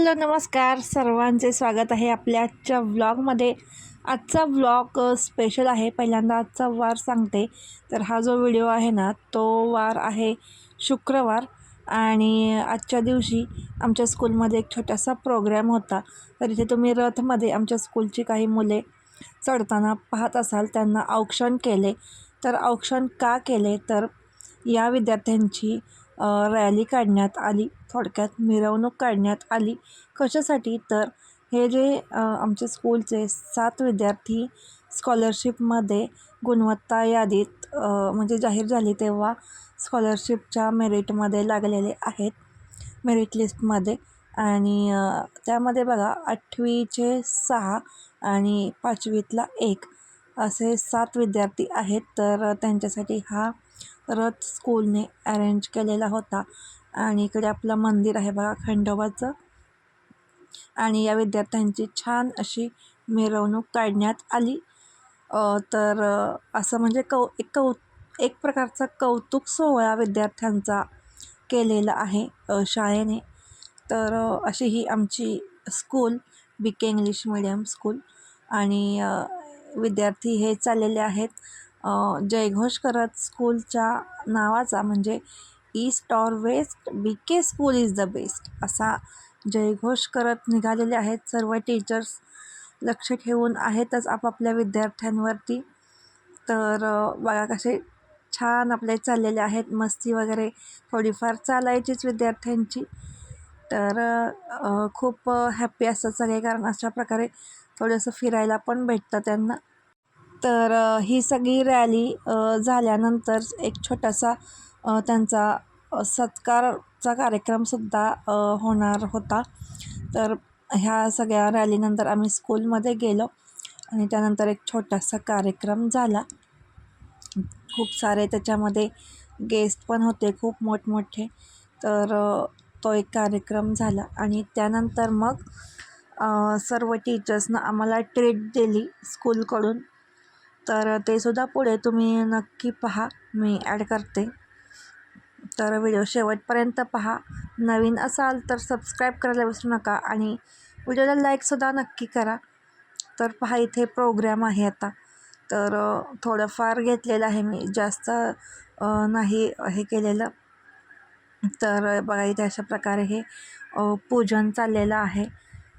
Hello नमस्कार. सर्वांचे स्वागत आहे आपल्या आजच्या व्लॉगमध्ये आजचा व्लॉग स्पेशल आहे. पहिल्यांदा आजचा वार सांगते. तर हा जो व्हिडिओ आहे ना तो वार आहे शुक्रवार आणि आजच्या दिवशी आमच्या स्कूलमध्ये एक छोटासा प्रोग्रॅम होता. तर इथे तुम्ही रथमध्ये आमच्या स्कूलची काही मुले चढताना पाहत असाल त्यांना औक्षण केले. तर औक्षण का केले? तर या विद्यार्थ्यांची रॅली काढण्यात आली थोडक्यात मिरवणूक काढण्यात आली. कशासाठी? तर हे जे आमचे स्कूलचे सात विद्यार्थी स्कॉलरशिपमध्ये गुणवत्ता यादीत म्हणजे जाहीर झाली तेव्हा स्कॉलरशिपच्या मेरिटमध्ये लागलेले आहेत मेरिट लिस्टमध्ये. आणि त्यामध्ये बघा आठवीचे सहा आणि पाचवीतला एक असे सात विद्यार्थी आहेत. तर त्यांच्यासाठी हा रथ स्कूलने अरेंज केलेला होता. आणि इकडे आपलं मंदिर आहे बघा खंडोबाचं. आणि या विद्यार्थ्यांची छान अशी मिरवणूक काढण्यात आली. तर असं म्हणजे कौ एक कौ एक प्रकारचा कौतुक सोहळा विद्यार्थ्यांचा केलेला आहे शाळेने. तर अशी ही आमची school B K English medium school आणि विद्यार्थी हे चाललेले आहेत. जयघोष करत स्कूलच्या नावाचा म्हणजे east or west B K school is the best असा जयघोष करत निघालेले आहेत. सर्व टीचर्स लक्ष ठेवून आहेतच आपापल्या विद्यार्थ्यांवरती. तर बघा कसे छान आपले चाललेले आहेत. मस्ती वगैरे थोडीफार चालायचीच विद्यार्थ्यांची. तर खूप हॅप्पी असतात सगळे कारण अशा प्रकारे थोडंसं फिरायला पण भेटतं त्यांना. तर ही सगळी रॅली झाल्यानंतर एक छोटासा त्यांचा सत्कारचा कार्यक्रमसुद्धा होणार होता. तर ह्या सगळ्या रॅलीनंतर आम्ही स्कूलमध्ये गेलो आणि त्यानंतर एक छोटासा कार्यक्रम झाला. खूप सारे त्याच्यामध्ये गेस्ट पण होते खूप मोठमोठे. तर तो एक कार्यक्रम झाला आणि त्यानंतर मग सर्व टीचर्सनं आम्हाला ट्रीट दिली स्कूलकडून. तर ते सुद्धा पुढे तुम्ही नक्की पहा. मी ॲड करते. तर व्हिडिओ शेवटपर्यंत पहा. नवीन असाल तर सबस्क्राईब करायला विसरू नका आणि व्हिडिओला लाईकसुद्धा नक्की करा. तर पहा इथे प्रोग्रॅम आहे आता. तर थोडंफार घेतलेलं आहे मी. जास्त नाही हे केलेलं. तर बघा इथे अशा प्रकारे हे पूजन चाललेलं आहे.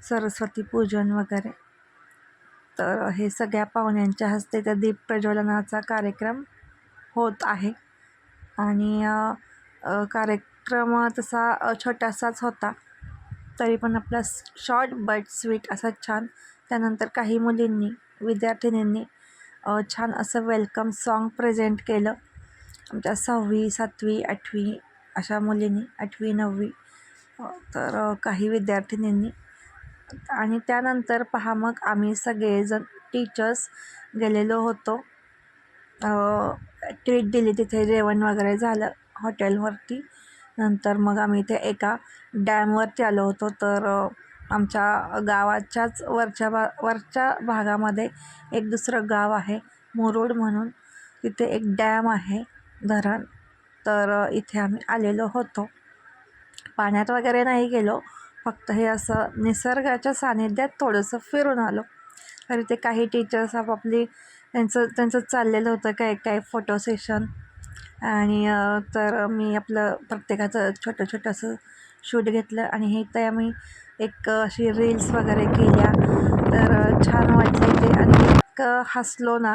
सरस्वती पूजन वगैरे. तर हे सगळ्या पाहुण्यांच्या हस्ते त्या दीप प्रज्वलनाचा कार्यक्रम होत आहे. आणि कार्यक्रम तसा छोटासाच होता. तरी पण आपला शॉर्ट बट स्वीट असा छान. त्यानंतर काही मुलींनी विद्यार्थिनींनी छान असं वेलकम सॉन्ग प्रेझेंट केलं. आमच्या सहावी सातवी आठवी अशा मुलींनी आठवी नववी तर काही विद्यार्थिनींनी आणि त्यानंतर पहा मग आम्ही सगळेजण टीचर्स गेलेलो होतो. ट्रीट दिली तिथे जेवण वगैरे झालं हॉटेलवरती नंतर मग आम्ही इथे एका डॅमवरती आलो होतो. तर आमच्या गावाच्याच वरच्या बा वरच्या भागामध्ये एक दुसरं गाव आहे मुरुड म्हणून. तिथे एक डॅम आहे धरण. तर इथे आम्ही आलेलो होतो. पाण्यात वगैरे नाही गेलो. फक्त हे असं निसर्गाच्या सानिध्यात थोडंसं फिरून आलो. तरी ते काही टीचर्स आपापली त्यांचं त्यांचं चाललेलं होतं काय काय फोटो सेशन आणि तर मी आपलं प्रत्येकाचं छोटं छोटंसं शूट घेतलं. आणि हे तर आम्ही एक अशी रील्स वगैरे केल्या. तर छान वाटलं ते आणि एक हसलो ना.